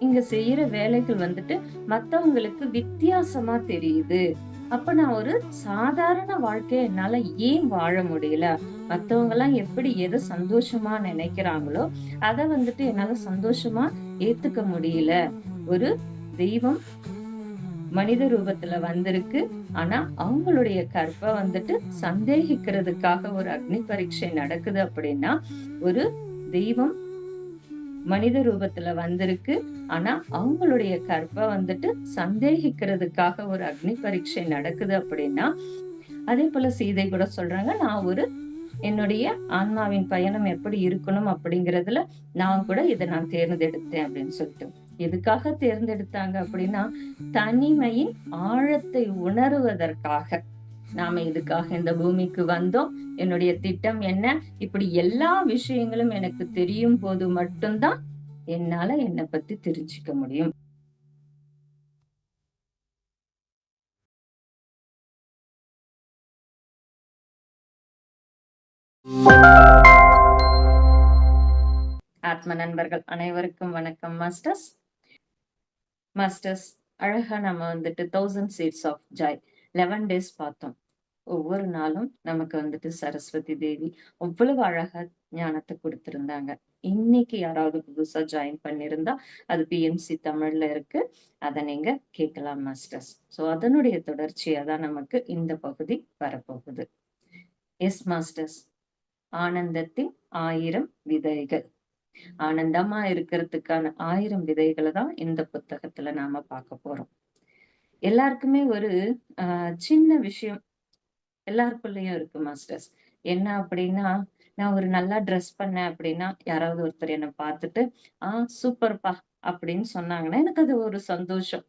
இங்க செய்யற வேலைகள் வந்துட்டு மத்தவங்களுக்கு வித்தியாசமா தெரியுது. அப்ப நான் ஒரு சாதாரண வாழ்க்கைய என்னால ஏன் வாழ முடியல? மத்தவங்க எல்லாம் எப்படி எதை சந்தோஷமா நினைக்கிறாங்களோ அத வந்துட்டு என்னால சந்தோஷமா ஏத்துக்க முடியல. ஒரு தெய்வம் மனித ரூபத்துல வந்திருக்கு. ஆனா அவங்களுடைய கற்பை வந்துட்டு சந்தேகிக்கிறதுக்காக ஒரு அக்னி பரீட்சை நடக்குது அப்படின்னா ஒரு தெய்வம் மனித ரூபத்துல வந்திருக்கு. ஆனா அவங்களுடைய கற்பை வந்துட்டு சந்தேகிக்கிறதுக்காக ஒரு அக்னி பரீட்சை நடக்குது அப்படின்னா அதே போல சீதை கூட சொல்றாங்க நான் ஒரு என்னுடைய ஆன்மாவின் பயணம் எப்படி இருக்கணும் அப்படிங்கறதுல நான் கூட இதை நான் தேர்ந்தெடுத்தேன் அப்படின்னு சொல்லிட்டு. எதுக்காக தேர்ந்தெடுத்தாங்க அப்படின்னா தனிமையின் ஆழத்தை உணருவதற்காக. நாம இதுக்காக இந்த பூமிக்கு வந்தோம்? என்னுடைய திட்டம் என்ன? இப்படி எல்லா விஷயங்களும் எனக்கு தெரியும் போது மட்டும்தான் என்னால என்னை பத்தி தெரிஞ்சுக்க முடியும். ஆத்ம நண்பர்கள் அனைவருக்கும் வணக்கம் மாஸ்டர்ஸ் மாஸ்டர்ஸ் அழகா நம்ம வந்துட்டு thousand seats of joy eleven days பார்த்தோம். ஒவ்வொரு நாளும் நமக்கு வந்துட்டு சரஸ்வதி தேவி அவ்வளவு அழகா ஞானத்தை கொடுத்திருந்தாங்க. இன்னைக்கு யாராவது புதுசா ஜாயின் பண்ணிருந்தா அது பிஎம்சி தமிழ்ல இருக்கு. அதை நீங்க கேட்கலாம் மாஸ்டர்ஸ் சோ அதனுடைய தொடர்ச்சியா தான் நமக்கு இந்த பகுதி வரப்போகுது. எஸ் மாஸ்டர்ஸ் ஆனந்தத்தின் ஆயிரம் விதைகள். ஆனந்தமா இருக்கிறதுக்கான ஆயிரம் விதைகளை தான் இந்த புத்தகத்துல நாம பார்க்க போறோம். எல்லாருக்குமே ஒரு ஆஹ் சின்ன விஷயம். எல்லாருக்குள்ளயும் இருக்கு மாஸ்டர்ஸ் என்ன அப்படின்னா நான் ஒரு நல்லா ட்ரெஸ் பண்ணேன் அப்படின்னா யாராவது ஒருத்தர் என்னை பார்த்துட்டு ஆஹ் சூப்பர்ப்பா அப்படின்னு சொன்னாங்கன்னா எனக்கு அது ஒரு சந்தோஷம்.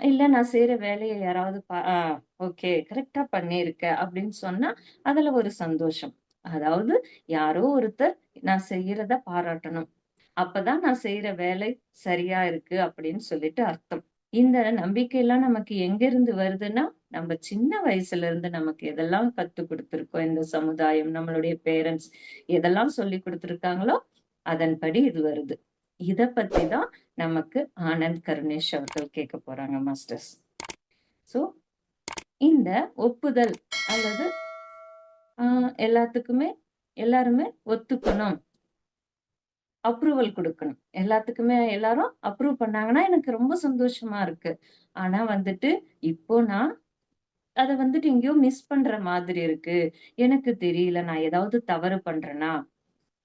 இல்ல நான் செய்யற வேலையை யாராவது பா ஆஹ் ஓகே கரெக்டா பண்ணிருக்க அப்படின்னு சொன்னா அதுல ஒரு சந்தோஷம். அதாவது யாரோ ஒருத்தர் நான் செய்யறத பாராட்டணும். அப்பதான் நான் செய்யற வேலை சரியா இருக்கு அப்படின்னு சொல்லிட்டு அர்த்தம். இந்த நம்பிக்கை எல்லாம் நமக்கு எங்க இருந்து வருதுன்னா நம்ம சின்ன வயசுல இருந்து நமக்கு எதெல்லாம் கத்து கொடுத்துருக்கோம் இந்த சமுதாயம் நம்மளுடைய பேரண்ட்ஸ் எதெல்லாம் சொல்லி கொடுத்துருக்காங்களோ அதன்படி இது வருது. இத பத்தி தான் நமக்கு ஆனந்த் கருணேஷ் அவர்கள் கேட்க போறாங்க மாஸ்டர்ஸ் சோ இந்த ஒப்புதல் அல்லது ஆஹ் எல்லாத்துக்குமே எல்லாருமே ஒத்துக்கணும். அப்ரூவல் கொடுக்கணும். எல்லாத்துக்குமே எல்லாரும் அப்ரூவ் பண்ணாங்கன்னா எனக்கு ரொம்ப சந்தோஷமா இருக்கு. ஆனா வந்துட்டு இப்போ நான் அத வந்துட்டு எங்கேயோ மிஸ் பண்ற மாதிரி இருக்கு. எனக்கு தெரியல நான் ஏதாவது தவறு பண்றேனா?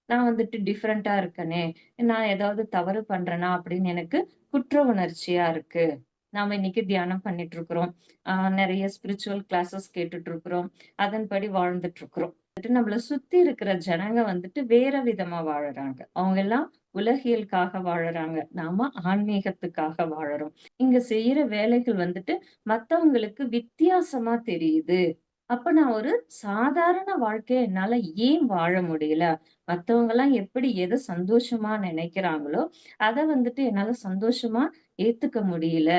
நான் வந்துட்டு டிஃப்ரெண்டா இருக்கனே நான் ஏதாவது தவறு பண்றேனா? அப்படின்னு எனக்கு குற்ற உணர்ச்சியா இருக்கு. நாம இன்னைக்கு தியானம் பண்ணிட்டு இருக்கிறோம். ஆஹ் நிறைய ஸ்பிரிச்சுவல் கிளாஸஸ் கேட்டுட்டு இருக்கிறோம். அதன்படி வாழ்ந்துட்டு இருக்கிறோம். நம்மள சுத்தி இருக்கிற ஜனங்க வந்துட்டு வேற விதமா வாழறாங்க. அவங்க எல்லாம் உலகியலுக்காக வாழறாங்க. நாம ஆன்மீகத்துக்காக வாழறோம். இங்க செய்யற வேலைகள் வந்துட்டு மத்தவங்களுக்கு வித்தியாசமா தெரியுது. அப்ப நான் ஒரு சாதாரண வாழ்க்கைய என்னால ஏன் வாழ முடியல? மத்தவங்க எல்லாம் எப்படி எதை சந்தோஷமா நினைக்கிறாங்களோ அத வந்துட்டு என்னால சந்தோஷமா ஏத்துக்க முடியல.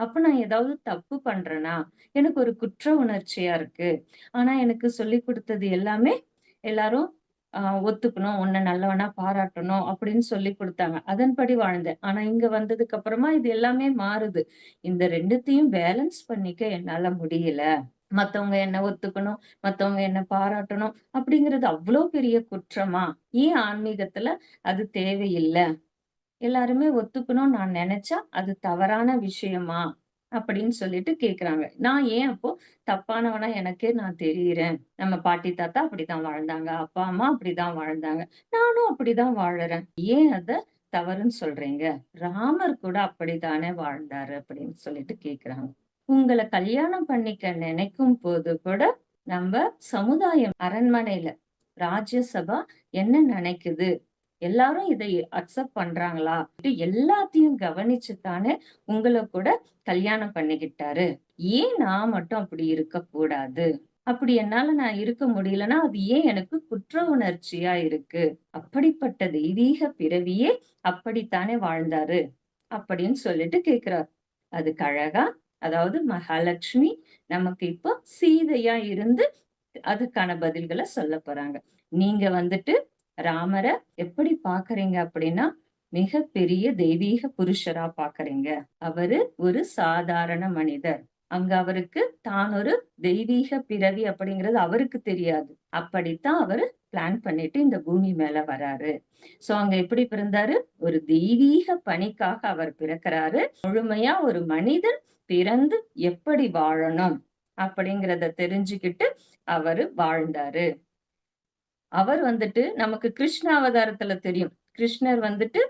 அப்ப நான் ஏதாவது தப்பு பண்றேனா? எனக்கு ஒரு குற்ற உணர்ச்சியா இருக்கு. ஆனா எனக்கு சொல்லி கொடுத்தது எல்லாமே எல்லாரும் ஆஹ் ஒத்துக்கணும். உன்னை நல்லவனா பாராட்டணும். அப்படின்னு சொல்லி கொடுத்தாங்க. அதன்படி வாழ்ந்தேன். ஆனா இங்க வந்ததுக்கு அப்புறமா இது எல்லாமே மாறுது. இந்த ரெண்டுத்தையும் பேலன்ஸ் பண்ணிக்க என்னால முடியல. மத்தவங்க என்ன ஒத்துக்கணும் மத்தவங்க என்ன பாராட்டணும் அப்படிங்கிறது அவ்வளவு பெரிய குற்றமா? ஏன் ஆன்மீகத்துல அது தேவையில்லை? எல்லாருமே ஒத்துக்கணும்னு நான் நினைச்சா அது தவறான விஷயமா அப்படின்னு சொல்லிட்டு கேக்குறாங்க. நான் ஏன் அப்போ தப்பானவனா எனக்கே நான் தெரியுறேன். நம்ம பாட்டி தாத்தா அப்படிதான் வாழ்ந்தாங்க. அப்பா அம்மா அப்படிதான் வாழ்ந்தாங்க. நானும் அப்படிதான் வாழறேன். ஏன் அத தவறுன்னு சொல்றீங்க? ராமர் கூட அப்படித்தானே வாழ்ந்தாரு அப்படின்னு சொல்லிட்டு கேக்குறாங்க. உங்களை கல்யாணம் பண்ணிக்க நினைக்கும் போது கூட நம்ம சமுதாயம் அரண்மனையில ராஜ்யசபா என்ன நினைக்குது? எல்லாரும் இதை அக்செப்ட் பண்றாங்களா? எல்லாத்தையும் கவனிச்சு தானே உங்களை கூட கல்யாணம் பண்ணிக்கிட்டாரு. ஏன் நான் மட்டும் அப்படி இருக்க கூடாது? அப்படி என்னால நான் இருக்க முடியலன்னா அது ஏன் எனக்கு குற்ற உணர்ச்சியா இருக்கு? அப்படிப்பட்ட தெய்வீக பிறவியே அப்படித்தானே வாழ்ந்தாரு? அப்படின்னு சொல்லிட்டு கேக்குறாரு. அது கழகா அதாவது மகாலட்சுமி நமக்கு இப்போ சீதையா இருந்து அதுக்கான பதில்களை சொல்ல போறாங்க. நீங்க வந்துட்டு ராமரை எப்படி பாக்குறீங்க அப்படின்னா மிக பெரிய தெய்வீக புருஷரா பாக்குறீங்க. அவரு ஒரு சாதாரண மனிதர். அங்க அவருக்கு தான் ஒரு தெய்வீக பிறவி அப்படிங்கிறது அவருக்கு தெரியாது. அப்படித்தான் அவரு பிளான் பண்ணிட்டு இந்த பூமி மேல வராரு. சோ அங்க எப்படி பிறந்தாரு? ஒரு தெய்வீக பணிக்காக அவர் பிறக்கிறாரு. முழுமையா ஒரு மனிதர் பிறந்து எப்படி வாழணும் அப்படிங்கிறத தெரிஞ்சுக்கிட்டு அவரு வாழ்ந்தாரு. அவர் வந்துட்டு நமக்கு கிருஷ்ண அவதாரத்துல தெரியும். கிருஷ்ணர் வந்துட்டு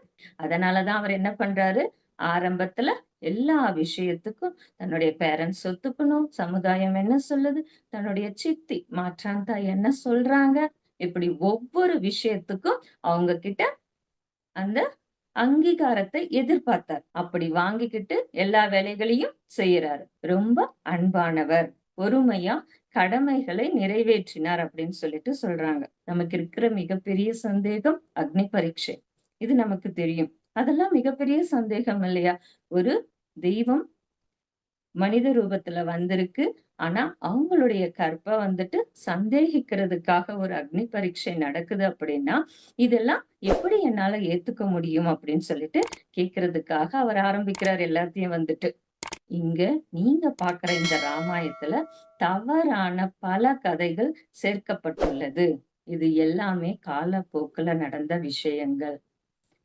அதனாலதான் அவர் என்ன பண்றாரு? ஆரம்பத்துல எல்லா விஷயத்துக்கும் தன்னுடைய பேரண்ட்ஸ் ஒத்துக்கணும். சமுதாயம் என்ன சொல்லுது? தன்னுடைய சித்தி மாற்றாந்தா என்ன சொல்றாங்க? இப்படி ஒவ்வொரு விஷயத்துக்கும் அவங்க கிட்ட அந்த அங்கீகாரத்தை எதிர்பார்த்தார். அப்படி வாங்கிக்கிட்டு எல்லா வேலைகளையும் செய்யறாரு. ரொம்ப அன்பானவர் பொறுமையா கடமைகளை நிறைவேற்றினார் அப்படின்னு சொல்லிட்டு சொல்றாங்க. நமக்கு இருக்கிற மிகப்பெரிய சந்தேகம் அக்னி பரீட்சை. இது நமக்கு தெரியும். அதெல்லாம் மிகப்பெரிய சந்தேகம் இல்லையா? ஒரு தெய்வம் மனித ரூபத்துல வந்திருக்கு. ஆனா அவங்களுடைய கற்ப வந்துட்டு சந்தேகிக்கிறதுக்காக ஒரு அக்னி பரீட்சை நடக்குது அப்படின்னா இதெல்லாம் எப்படி என்னால ஏத்துக்க முடியும் அப்படின்னு சொல்லிட்டு கேக்குறதுக்காக அவர் ஆரம்பிக்கிறார் எல்லாத்தையும் வந்துட்டு. இங்க நீங்க பாக்குற இந்த ராமாயணத்துல தவறான பல கதைகள் சேர்க்கப்பட்டுள்ளது. இது எல்லாமே காலப்போக்குல நடந்த விஷயங்கள்.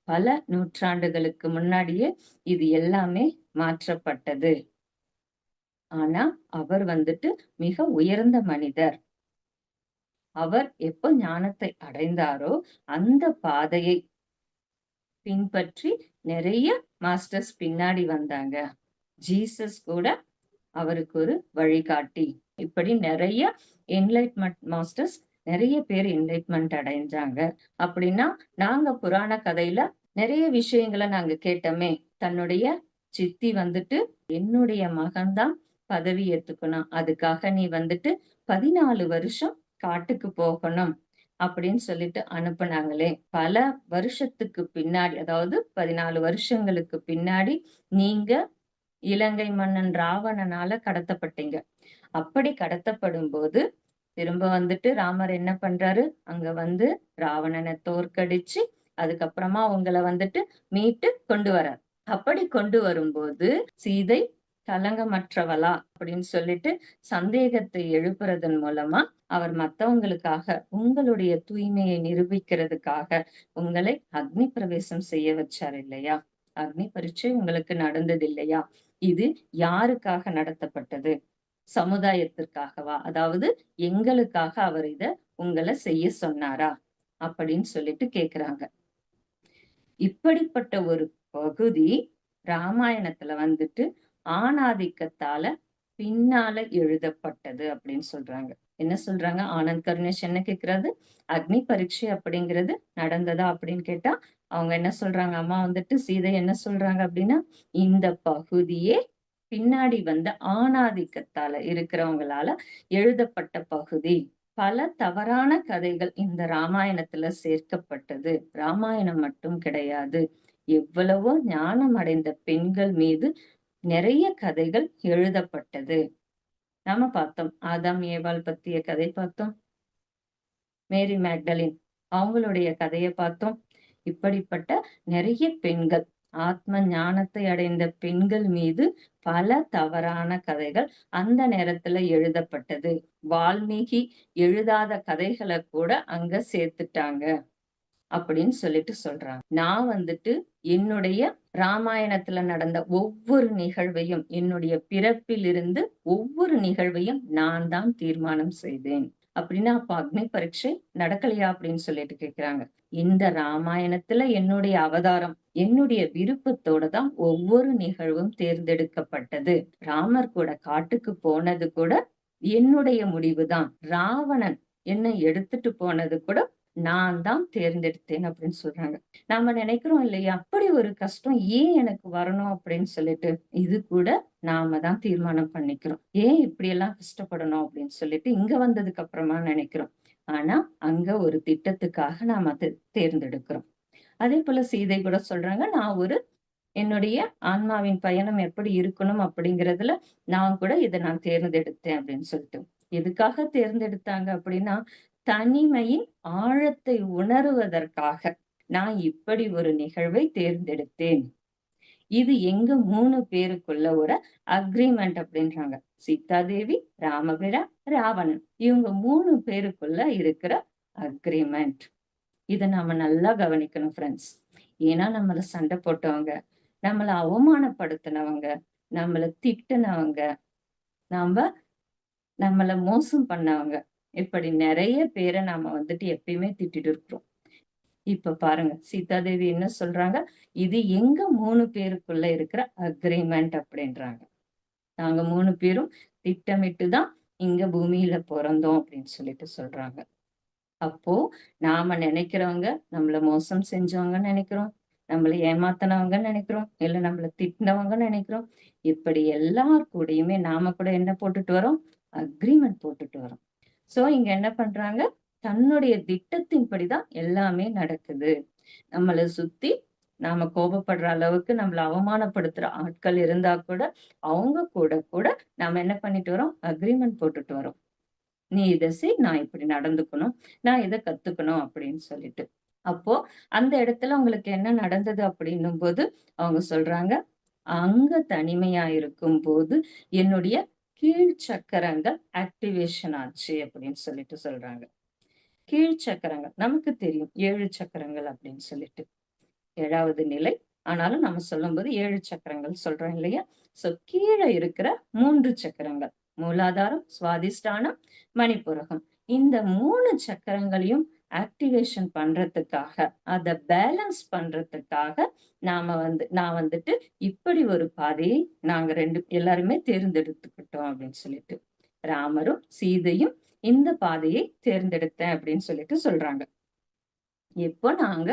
பல நூற்றாண்டுகளுக்கு முன்னாடியே இது எல்லாமே மாற்றப்பட்டது. ஆனா அவர் வந்துட்டு மிக உயர்ந்த மனிதர். அவர் எப்ப ஞானத்தை அடைந்தாரோ அந்த பாதையை பின்பற்றி நிறைய மாஸ்டர்ஸ் பின்னாடி வந்தாங்க. ஜீசஸ் கூட அவருக்கு ஒரு வழிகாட்டி. இப்படி நிறைய என்லைட்மெண்ட் மாஸ்டர்ஸ் நிறைய பேர் என்லைட்மெண்ட் அடைஞ்சாங்க. அப்படின்னா நாங்க புராண கதையில நிறைய விஷயங்களை நாங்க கேட்டோமே. தன்னுடைய சித்தி வந்துட்டு என்னுடைய மகன்தான் பதவி ஏத்துக்கணும். அதுக்காக நீ வந்துட்டு பதினாலு வருஷம் காட்டுக்கு போகணும் அப்படின்னு சொல்லிட்டு அனுப்புனாங்களே. பல வருஷத்துக்கு பின்னாடி அதாவது பதினாலு வருஷங்களுக்கு பின்னாடி நீங்க இலங்கை மன்னன் ராவணனால கடத்தப்பட்டீங்க. அப்படி கடத்தப்படும் போது திரும்ப வந்துட்டு ராமர் என்ன பண்றாரு? அங்க வந்து ராவணனை தோற்கடிச்சு அதுக்கப்புறமா உங்களை வந்துட்டு மீட்டு கொண்டு வரார் அப்படி கொண்டு வரும்போது சீதை கலங்கமற்றவளா அப்படின்னு சொல்லிட்டு சந்தேகத்தை எழுப்புறதன் மூலமா அவர் மத்தவங்களுக்காக உங்களுடைய தூய்மையை நிரூபிக்கிறதுக்காக உங்களை அக்னி பிரவேசம் செய்ய வச்சார் இல்லையா? அக்னி பரீட்சை உங்களுக்கு நடந்தது இல்லையா? இது யாருக்காக நடத்தப்பட்டது? சமுதாயத்திற்காகவா? அதாவது எங்களுக்காக அவர் இத உங்களை செய்ய சொன்னாரா? அப்படின்னு சொல்லிட்டு கேக்குறாங்க. இப்படிப்பட்ட ஒரு பகுதி ராமாயணத்துல வந்துட்டு ஆணாதிக்கத்தால பின்னால எழுதப்பட்டது அப்படின்னு சொல்றாங்க. என்ன சொல்றாங்க? ஆனந்த் கருணேஷ் என்ன கேக்குறாரு? அக்னி பரீட்சை அப்படிங்கிறது நடந்ததா அப்படின்னு கேட்டா அவங்க என்ன சொல்றாங்க? அம்மா வந்துட்டு சீதை என்ன சொல்றாங்க அப்படின்னா இந்த பகுதியே பின்னாடி வந்த ஆணாதிக்கத்தால இருக்கிறவங்களால எழுதப்பட்ட பகுதி. பல தவறான கதைகள் இந்த ராமாயணத்துல சேர்க்கப்பட்டது. ராமாயணம் மட்டும் கிடையாது. எவ்வளவோ ஞானம் அடைந்த பெண்கள் மீது நிறைய கதைகள் எழுதப்பட்டது. நாம பார்த்தோம். ஆதாம் ஏவாள் பத்திய கதை பார்த்தோம். மேரி மேக்டலின் அவங்களுடைய கதையை பார்த்தோம். இப்படிப்பட்ட நிறைய பெண்கள் ஆத்ம ஞானத்தை அடைந்த பெண்கள் மீது பல தவறான கதைகள் அந்த நேரத்துல எழுதப்பட்டது. வால்மீகி எழுதாத கதைகளை கூட அங்க சேர்த்துட்டாங்க அப்படின்னு சொல்லிட்டு சொல்றாங்க. நான் வந்துட்டு என்னுடைய ராமாயணத்துல நடந்த ஒவ்வொரு நிகழ்வையும் என்னுடைய பிறப்பில் இருந்து ஒவ்வொரு நிகழ்வையும் நான் தான் தீர்மானம் செய்தேன். அப்படின்னா அப்ப அக்னி பரீட்சை நடக்கலையா அப்படின்னு சொல்லிட்டு கேக்குறாங்க. இந்த ராமாயணத்துல என்னுடைய அவதாரம் என்னுடைய விருப்பத்தோட தான் ஒவ்வொரு நிகழ்வும் தேர்ந்தெடுக்கப்பட்டது. ராமர் கூட காட்டுக்கு போனது கூட என்னுடைய முடிவுதான். ராவணன் என்னை எடுத்துட்டு போனது கூட நான் தான் தேர்ந்தெடுத்தேன் அப்படின்னு சொல்றாங்க. நாம நினைக்கிறோம் இல்லையா? அப்படி ஒரு கஷ்டம் ஏன் எனக்கு வரணும் அப்படின்னு சொல்லிட்டு இது கூட நாம தான் தீர்மானம் பண்ணிக்கிறோம். ஏன் இப்படி எல்லாம் கஷ்டப்படணும் அப்படின்னு சொல்லிட்டு இங்க வந்ததுக்கு அப்புறமா நினைக்கிறோம். ஆனா அங்க ஒரு திட்டத்துக்காக நாம தேர்ந்தெடுக்கிறோம். அதே போல சீதை கூட சொல்றாங்க நான் ஒரு என்னுடைய ஆன்மாவின் பயணம் எப்படி இருக்கணும் அப்படிங்கறதுல நான் கூட இதை நான் தேர்ந்தெடுத்தேன் அப்படின்னு சொல்லிட்டு. எதுக்காக தேர்ந்தெடுத்தாங்க அப்படின்னா தனிமையின் ஆழத்தை உணருவதற்காக நான் இப்படி ஒரு நிகழ்வை தேர்ந்தெடுத்தேன். இது எங்க மூணு பேருக்குள்ள ஒரு அக்ரிமெண்ட் அப்படின்றாங்க. சீதாதேவி ராமபிரா ராவணன். இவங்க மூணு பேருக்குள்ள இருக்கிற அக்ரிமெண்ட் இத நாம நல்லா கவனிக்கணும் ஃப்ரெண்ட்ஸ் ஏன்னா நம்மள சண்டை போட்டவங்க நம்மள அவமானப்படுத்தினவங்க நம்மள திட்டினவங்க நாம நம்மள மோசம் பண்ணவங்க இப்படி நிறைய பேரை நாம வந்துட்டு எப்பயுமே திட்டிட்டு இருக்கிறோம். இப்ப பாருங்க சீதாதேவி என்ன சொல்றாங்க? இது எங்க மூணு பேருக்குள்ள இருக்கிற அக்ரிமெண்ட் அப்படின்றாங்க. நாங்க மூணு பேரும் திட்டமிட்டு தான் இங்க பூமியில பிறந்தோம் அப்படின்னு சொல்லிட்டு சொல்றாங்க. அப்போ நாம நினைக்கிறவங்க நம்மள மோசம் செஞ்சவங்க நினைக்கிறோம். நம்மள ஏமாத்தினவங்க நினைக்கிறோம். இல்ல நம்மள திட்டினவங்க நினைக்கிறோம். இப்படி எல்லார் கூடயுமே நாம கூட என்ன போட்டுட்டு வரோம்? அக்ரிமெண்ட் போட்டுட்டு வரோம். சோ இங்க என்ன பண்றாங்க? தன்னுடைய திட்டத்தின்படிதான் எல்லாமே நடக்குது. நம்மளை சுத்தி நாம கோபப்படுற அளவுக்கு நம்மள அவமானப்படுத்துற ஆட்கள் இருந்தா கூட அவங்க கூட கூட நாம என்ன பண்ணிட்டு வரோம்? அக்ரிமெண்ட் போட்டுட்டு வரோம். நீ இதை செய் நான் இப்படி நடந்துக்கணும். நான் இதை கத்துக்கணும் அப்படின்னு சொல்லிட்டு. அப்போ அந்த இடத்துல உங்களுக்கு என்ன நடந்தது அப்படின்னும் போது அவங்க சொல்றாங்க அங்க தனிமையா இருக்கும் போது என்னுடைய கீழ் சக்கரங்கள் ஆக்டிவேஷன் ஆச்சு அப்படின்னு சொல்லிட்டு சொல்றாங்க. கீழ் சக்கரங்கள் நமக்கு தெரியும் ஏழு சக்கரங்கள் அப்படின்னு சொல்லிட்டு. ஏழாவது நிலை ஆனாலும் நம்ம சொல்லும்போது ஏழு சக்கரங்கள் சொல்றோம் இல்லையா? சோ கீழே இருக்கிற மூன்று சக்கரங்கள் மூலாதாரம் சுவாதிஷ்டானம் மணிப்புரகம். இந்த மூணு சக்கரங்களையும் ஆக்டிவேஷன் பண்றதுக்காக அதை பேலன்ஸ் பண்றதுக்காக நாம வந்து நான் வந்துட்டு இப்படி ஒரு பாதையை நாங்க ரெண்டு எல்லாருமே தேர்ந்தெடுத்துக்கிட்டோம் அப்படின்னு சொல்லிட்டு ராமரும் சீதையும் இந்த பாதையை தேர்ந்தெடுத்தேன் அப்படின்னு சொல்லிட்டு சொல்றாங்க. எப்போ நாங்க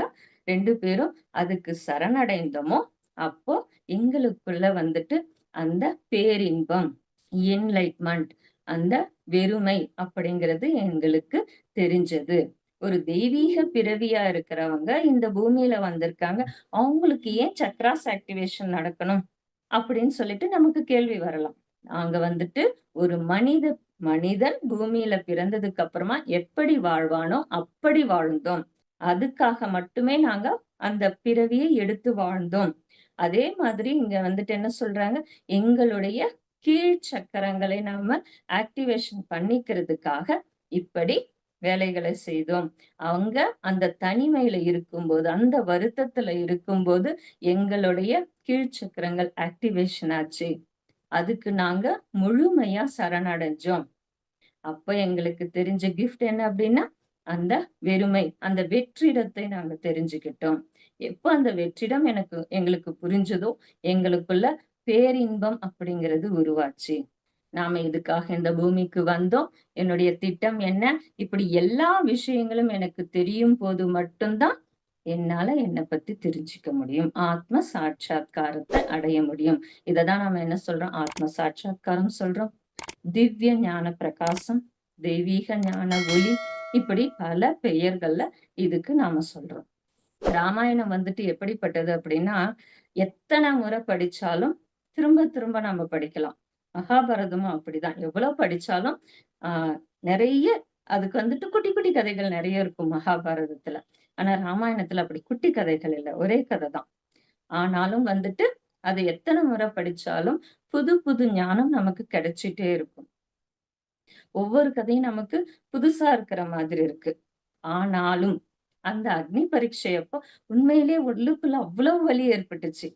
ரெண்டு பேரும் அதுக்கு சரணடைந்தோமோ அப்போ எங்களுக்குள்ள வந்துட்டு அந்த பேரின்பம் என்லைட்மெண்ட் அந்த வெறுமை அப்படிங்கிறது எங்களுக்கு தெரிஞ்சது. ஒரு தெய்வீக பிறவியா இருக்கிறவங்க இந்த பூமியில வந்திருக்காங்க. அவங்களுக்கு ஏன் சக்ராஸ் ஆக்டிவேஷன் நடக்கணும்? அப்படின்னு சொல்லிட்டு நமக்கு கேள்வி வரலாம். நாங்க வந்துட்டு ஒரு மனித மனிதன் பூமியில பிறந்ததுக்கு அப்புறமா எப்படி வாழ்வானோ அப்படி வாழ்ந்தோம். அதுக்காக மட்டுமே நாங்க அந்த பிறவியை எடுத்து வாழ்ந்தோம். அதே மாதிரி இங்க வந்துட்டு என்ன சொல்றாங்க? எங்களுடைய கீழ் சக்கரங்களை நாம ஆக்டிவேஷன் பண்ணிக்கிறதுக்காக இப்படி வேலைகளை செய்தோம். அவங்க அந்த தனிமையில இருக்கும்போது அந்த வருத்தத்துல இருக்கும்போது எங்களுடைய கீழ்ச்சக்கரங்கள் ஆக்டிவேஷன் ஆச்சு. அதுக்கு நாங்க முழுமையா சரணடைஞ்சோம். அப்ப எங்களுக்கு தெரிஞ்ச கிஃப்ட் என்ன அப்படின்னா அந்த வெறுமை அந்த வெற்றிடத்தை நாங்க தெரிஞ்சுக்கிட்டோம். எப்போ அந்த வெற்றிடம் எனக்கு எங்களுக்கு புரிஞ்சதோ எங்களுக்குள்ள பேரின்பம் அப்படிங்கிறது உருவாச்சு. நாம இதுக்காக இந்த பூமிக்கு வந்தோம்? என்னுடைய திட்டம் என்ன? இப்படி எல்லா விஷயங்களும் எனக்கு தெரியும் போது மட்டும்தான் என்னால என்னை பத்தி தெரிஞ்சுக்க முடியும். ஆத்ம சாட்சா்காரத்தை அடைய முடியும். இததான் நாம என்ன சொல்றோம்? ஆத்ம சாட்சா்காரம் சொல்றோம். திவ்ய ஞான பிரகாசம் தெய்வீக ஞான ஒளி இப்படி பல பெயர்கள்ல இதுக்கு நாம சொல்றோம். ராமாயணம் வந்துட்டு எப்படிப்பட்டது அப்படின்னா எத்தனை முறை படிச்சாலும் திரும்ப திரும்ப நம்ம படிக்கலாம். மகாபாரதமும் அப்படிதான். எவ்வளவு படிச்சாலும் ஆஹ் நிறைய அதுக்கு வந்துட்டு குட்டி குட்டி கதைகள் நிறைய இருக்கும் மகாபாரதத்துல. ஆனா ராமாயணத்துல அப்படி குட்டி கதைகள் இல்லை. ஒரே கதை தான். ஆனாலும் வந்துட்டு அது எத்தனை முறை படிச்சாலும் புது புது ஞானம் நமக்கு கிடைச்சிட்டே இருக்கும். ஒவ்வொரு கதையும் நமக்கு புதுசா இருக்கிற மாதிரி இருக்கு. ஆனாலும் அந்த அக்னி பரீட்சை அப்போ உண்மையிலேயே உள்ளுக்குள்ள அவ்வளவு வலி ஏற்பட்டுச்சு.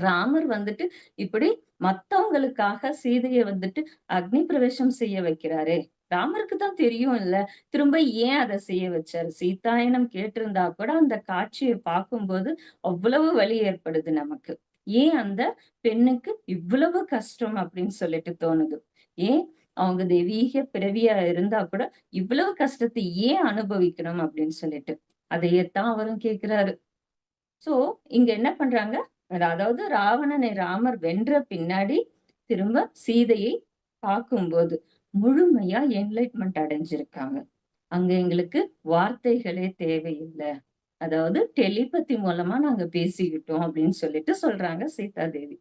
ராமர் வந்துட்டு இப்படி மத்தவங்களுக்காக சீதையை வந்துட்டு அக்னி பிரவேசம் செய்ய வைக்கிறாரே. ராமருக்கு தான் தெரியும் இல்ல. திரும்ப ஏன் அதை செய்ய வச்சாரு? சீதாயனம் கேட்டிருந்தா கூட அந்த காட்சியை பார்க்கும்போது அவ்வளவு வலி ஏற்படுது நமக்கு. ஏன் அந்த பெண்ணுக்கு இவ்வளவு கஷ்டம் அப்படின்னு சொல்லிட்டு தோணுது? ஏன் அவங்க தெய்வீக பிறவியா இருந்தா கூட இவ்வளவு கஷ்டத்தை ஏன் அனுபவிக்கணும் அப்படின்னு சொல்லிட்டு. அதையத்தான் அவரும் கேக்குறாரு. சோ இங்க என்ன பண்றாங்க? அதாவது ராவணனை ராமர் வென்ற பின்னாடி திரும்ப சீதையை பார்க்கும்போது முழுமையா என்லைட்மெண்ட் அடைஞ்சிருக்காங்க. அங்க எங்களுக்கு வார்த்தைகளே தேவையில்லை. அதாவது டெலிபதி மூலமா நாங்க பேசிக்கிட்டோம் அப்படின்னு சொல்லிட்டு சொல்றாங்க சீதா தேவி.